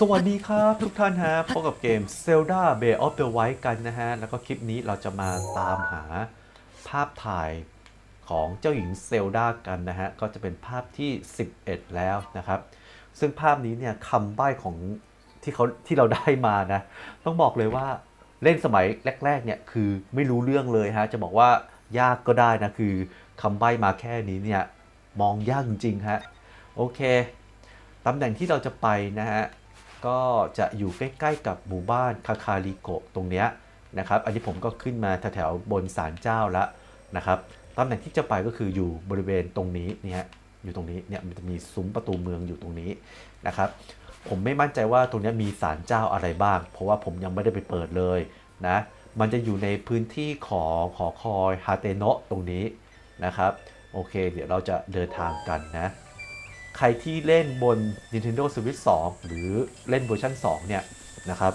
สวัสดีครับ ทุกท่านฮะพบกับเกม Zelda Bay of the White กันนะฮะ แล้วก็คลิปนี้เราจะมาตามหาภาพถ่ายของเจ้าหญิงเซลดากันนะฮะ ก็จะเป็นภาพที่ 11 แล้วนะครับ ซึ่งภาพนี้เนี่ยคำใบ้ของที่เขาที่เราได้มานะ ต้องบอกเลยว่าเล่นสมัยแรก ๆ เนี่ย คือไม่รู้เรื่องเลยฮะ จะบอกว่ายากก็ได้นะ คือคำใบ้มาแค่นี้เนี่ย มองยากจริงๆฮะ โอเคตำแหน่งที่เราจะไปนะฮะ ก็จะอยู่ใกล้ ๆ กับหมู่บ้านคาคาริโกะตรงเนี้ยนะครับ อันนี้ผมก็ขึ้นมาแถวๆบนศาลเจ้าแล้วนะครับตำแหน่งที่จะไปก็คืออยู่บริเวณตรงนี้นี่ฮะอยู่ตรงนี้เนี่ยมันจะมีซุ้มประตูเมืองอยู่ตรงนี้นะครับ ผมไม่มั่นใจว่าตรงนี้มีศาลเจ้าอะไรบ้าง เพราะว่าผมยังไม่ได้ไปเปิดเลยนะมันจะอยู่ในพื้นที่ของหอคอยฮาเตโนะตรงนี้นะครับ โอเค เดี๋ยวเราจะเดินทางกันนะ ใครที่เล่นบน Nintendo Switch 2 หรือเล่นเวอร์ชัน2 เนี่ยนะครับ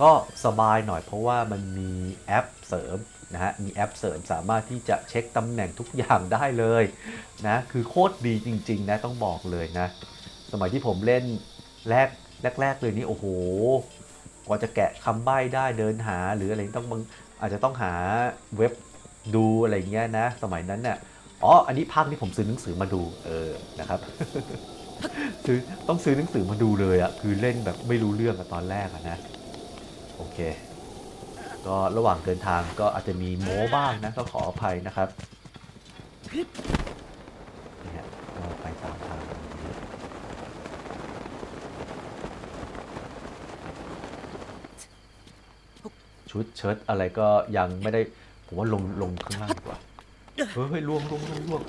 ก็สบายหน่อยเพราะว่ามันมีแอปเสริมนะฮะ มีแอปเสริมสามารถที่จะเช็คตำแหน่งทุกอย่างได้เลยนะ คือโคตรดีจริง ๆ นะ ต้องบอกเลยนะ สมัยที่ผมเล่นแรกแรก ๆ เลยนี่ โอ้โห กว่าจะแกะคำใบ้ได้เดินหาหรืออะไรต้องบางอาจจะต้องหาเว็บดูอะไรเงี้ยนะ สมัยนั้นเนี่ย อ๋อ อันนี้ภาคนี้ผมซื้อหนังสือมาดู เออ นะครับ ซื้อต้องซื้อหนังสือมาดูเลยอะคือเล่นแบบไม่รู้เรื่องอะตอนแรกอะนะ โอเค ก็ระหว่างเดินทางก็อาจจะมีโม้บ้างนะ ก็ขออภัยนะครับนี่ฮะก็ไปตามทางชุดเชิ้ตอะไรก็ยังไม่ได้ ผมว่าลงลงข้างล่างดีกว่า เฮ้ยล่วงล่วงล่วงล่วง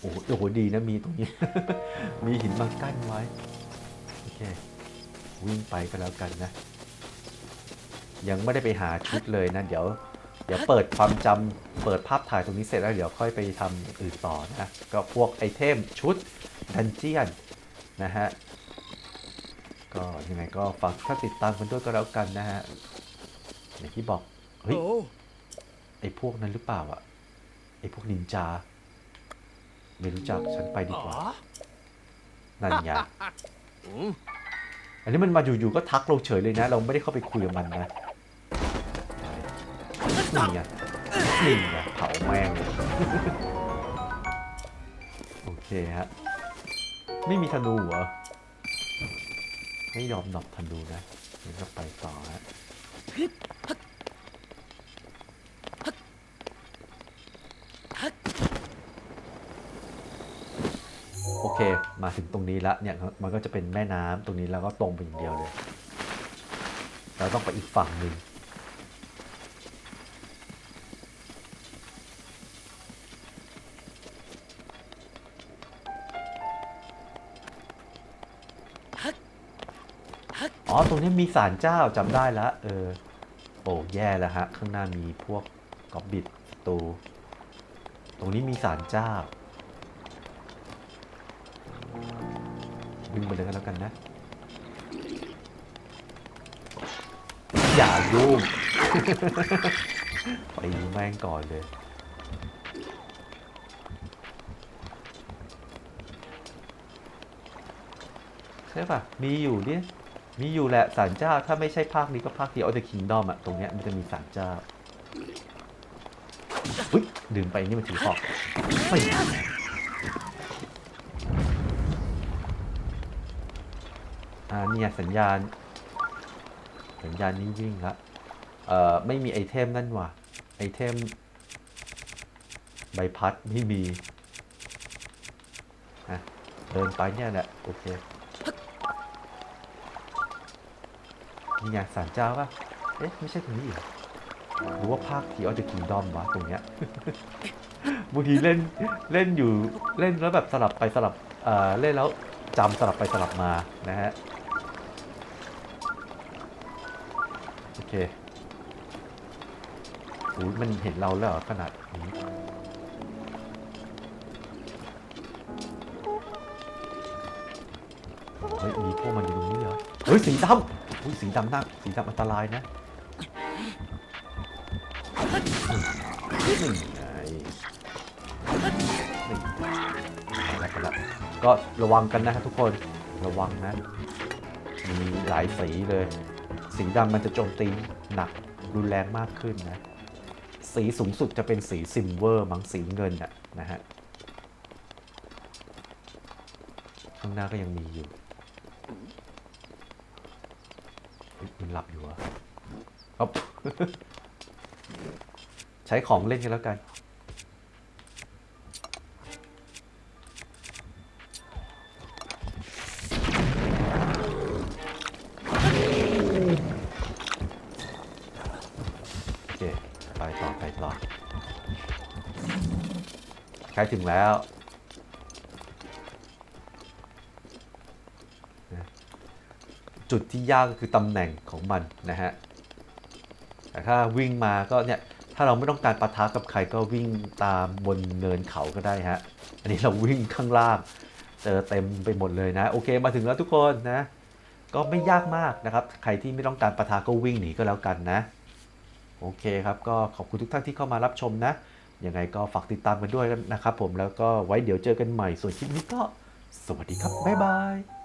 โอ้โหโอ้โหดีนะมีตรงนี้ มีหินมากั้นไว้โอเควิ่งไปก็แล้วกันนะ ยังไม่ได้ไปหาชุดเลยนะเดี๋ยว เดี๋ยวเปิดความจำเปิดภาพถ่ายตรงนี้เสร็จแล้วเดี๋ยวค่อยไปทำอย่างอื่นต่อนะก็พวกไอเทมชุดดันเจียนนะฮะก็ยังไงก็ฝากถ้าติดตามกันด้วยก็แล้วกันนะฮะอย่างที่บอกเฮ้ยไอพวกนั้นหรือเปล่าอะ ไอพวกนินจา ไม่รู้จักฉันไปดีกว่า นั่นไงอันนี้มันมาอยู่ๆก็ทักเราเฉยเลยนะ เราไม่ได้เข้าไปคุยกับมันนะนี่ไงนี่ไงเผาแม่งเลยโอเคฮะ ไม่มีธนูเหรอ ไม่ยอมดรอกธนูนะงั้นก็ไปต่อฮะ โอเค มาถึงตรงนี้แล้วเนี่ยมันก็จะเป็นแม่น้ำตรงนี้แล้วก็ตรงไปอย่างเดียวเลย เราต้องไปอีกฝั่งหนึ่งอ๋อ ตรงนี้มีศาลเจ้าจำได้แล้วเออ โอ้แย่แล้วฮะ ข้างหน้ามีพวกกอบบิดศัตรูตรงนี้มีศาลเจ้า วิ่งไปเลยกันแล้วกันนะ อย่ายุ่งไปแม่งก่อนเลยใช่ป่ะ มีอยู่ดิมีอยู่แหละศาลเจ้า ถ้าไม่ใช่ภาคนี้ก็ภาคเดียวเอาแต่คิงดอมอะตรงเนี้ยมันจะมีศาลเจ้าอุ้ยดื่มไปนี่มันถือหอกไม่ อ่าเนี่ยสัญญาณ สัญญาณนี้วิ่งละเอ่อไม่มีไอเทมนั่นว่ะไอเทม ใบพัดไม่มีอะเดินไปเนี่ยแหละ โอเคนี่ไงศาลเจ้าป่ะ เอ๊ะ ไม่ใช่ตรงนี้หรอหรือว่าภาคที่ออจะคิงดอมวะตรงเนี้ยบางทีเล่นเล่นอยู่เล่นแล้วแบบสลับไปสลับเอ่อเล่นแล้วจำสลับไปสลับมานะฮะ เคอุ้ยมันเห็นเราแล้วขนาดนี้เฮ้ยมีพวกมันอยู่ตรงนี้เหรอเฮ้ยสีดำอุ้ยสีดำน่าสีดำอันตรายนะนี่ไงนี่ไปแล้วไปแล้ก็ระวังกันนะครับทุกคนระวังนะมีหลายสีเลย สีดำมันจะโจมตีหนักรุนแรงมากขึ้นนะ สีสูงสุดจะเป็นสีซิลเวอร์มังสีเงินอะนะฮะ ข้างหน้าก็ยังมีอยู่มันหลับอยู่อะอ๊อใช้ของเล่นกันแล้วกัน ล้ถึงแล้วจุดที่ยากก็คือตำแหน่งของมันนะฮะ แต่ถ้าวิ่งมาก็เนี่ย ถ้าเราไม่ต้องการปะทะกับใครก็วิ่งตามบนเนินเขาก็ได้ฮะ อันนี้เราวิ่งข้างล่าง เจอเต็มไปหมดเลยนะ โอเคมาถึงแล้วทุกคนนะ ก็ไม่ยากมากนะครับ ใครที่ไม่ต้องการปะทะก็วิ่งหนีก็แล้วกันนะ โอเคครับ ก็ขอบคุณทุกท่านที่เข้ามารับชมนะ ยังไงก็ฝากติดตามกันด้วยนะครับผมแล้วก็ไว้เดี๋ยวเจอกันใหม่ส่วนคลิปนี้ก็สวัสดีครับบ๊ายบาย